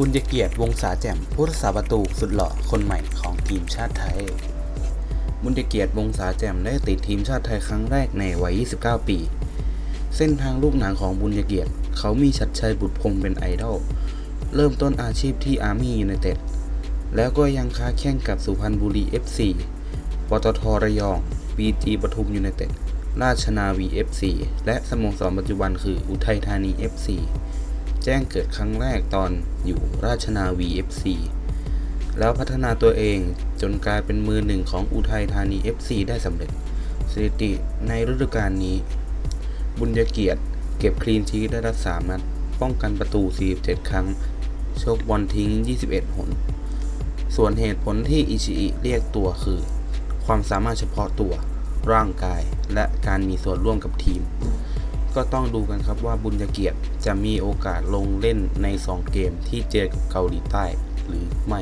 บุญเกียรติวงศาแจ่มผู้รักษาประตูสุดหล่อคนใหม่ของทีมชาติไทย บุญเกียรติวงศาแจ่มได้ติดทีมชาติไทยครั้งแรกในวัย 29 ปี เส้นทางลูกหนังของบุญเกียรติ เขามีชัดชัยบุตรพงษ์เป็นไอดอล เริ่มต้นอาชีพที่อาร์มี่ยูไนเต็ด แล้วก็ยังค้าแข่งกับสุพรรณบุรี FC ปตทระยองบีจีปทุมยูไนเต็ด ราชนาวี FC และสโมสรปัจจุบันคืออุทัยธานี FC แจ้งเกิดครั้งแรกตอนอยู่ราชนาวี FC แล้วพัฒนาตัวเองจนกลายเป็นมือหนึ่งของอุทัยธานี FC ได้สำเร็จ สถิติในฤดูกาลนี้ บุญเกียรติ เก็บคลีนชีทได้รักษานัด ป้องกันประตู 47 ครั้ง โชคบอลทิ้ง 21 หน ส่วนเหตุผลที่อิชิอิเรียกตัวคือ ความสามารถเฉพาะตัว ร่างกาย และการมีส่วนร่วมกับทีม ก็ต้องดูกันครับว่าบุญเกียรติจะมีโอกาสลงเล่นใน 2 เกมที่เจอกับเกาหลีใต้หรือไม่